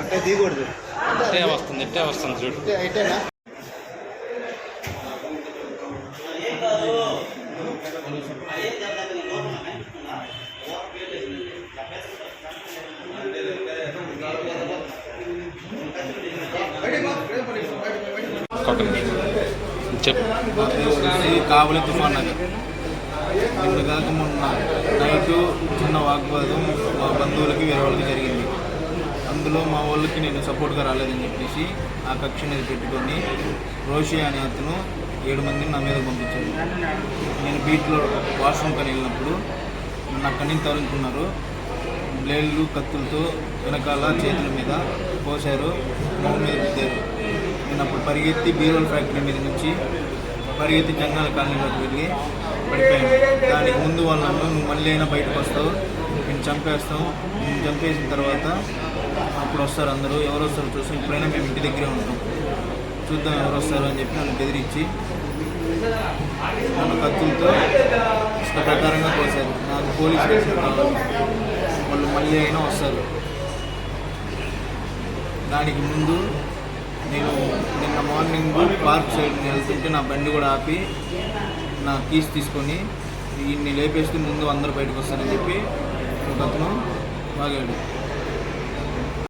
అట్టే దిగకూడదు. ఇట్టే వస్తుంది ఇట్టే వస్తుంది చూడు. అయితేనా కావలి తుఫాన్ నగర్ ఇప్పుడు కాక మొన్న నైట్ చిన్న వాగ్వాదం మా బంధువులకి వేరే వాళ్ళకి జరిగింది అందులో మా వాళ్ళకి నేను సపోర్ట్గా రాలేదని చెప్పేసి ఆ కక్షని పెట్టుకొని రోషి అనే అతను ఏడు మందిని నా మీద పంపించారు. నేను బీట్లో వాష్రూమ్ కానీ వెళ్ళినప్పుడు నన్ను అక్కడి నుంచి బ్లేడ్లు కత్తులతో వెనకాల చేతుల మీద పోశారు మొహం మీద పెట్టారు నేను అప్పుడు పరిగెత్తి బీరోల్ ఫ్యాక్టరీ మీద నుంచి పరిగెత్తి జంగాల కాలనీలోకి వెళ్ళి పడిపోయాను. దానికి ముందు వాళ్ళు నన్ను నువ్వు మళ్ళీ అయినా బయటకు వస్తావు నేను చంపేస్తాం. నేను చంపేసిన తర్వాత అప్పుడు వస్తారు అందరూ ఎవరు వస్తారో చూసి ఇప్పుడైనా మేము ఇంటి దగ్గరే ఉంటాం. చూద్దాం ఎవరు వస్తారు అని చెప్పి నన్ను బెదిరించి నన్ను కత్తులతో ఇష్ట ప్రకారంగా కోసారు. నాకు పోలీస్ స్టేషన్ కావాలి. వాళ్ళు మళ్ళీ అయినా వస్తారు. దానికి ముందు నేను నిన్న మార్నింగ్ పార్క్ సైడ్ వెళ్తుంటే నా బండి కూడా ఆపి నా కీస్ తీసుకొని ఈయన్ని లేపేస్తే ముందు అందరూ బయటకు వస్తారని చెప్పి ఒక అతను బాగాడు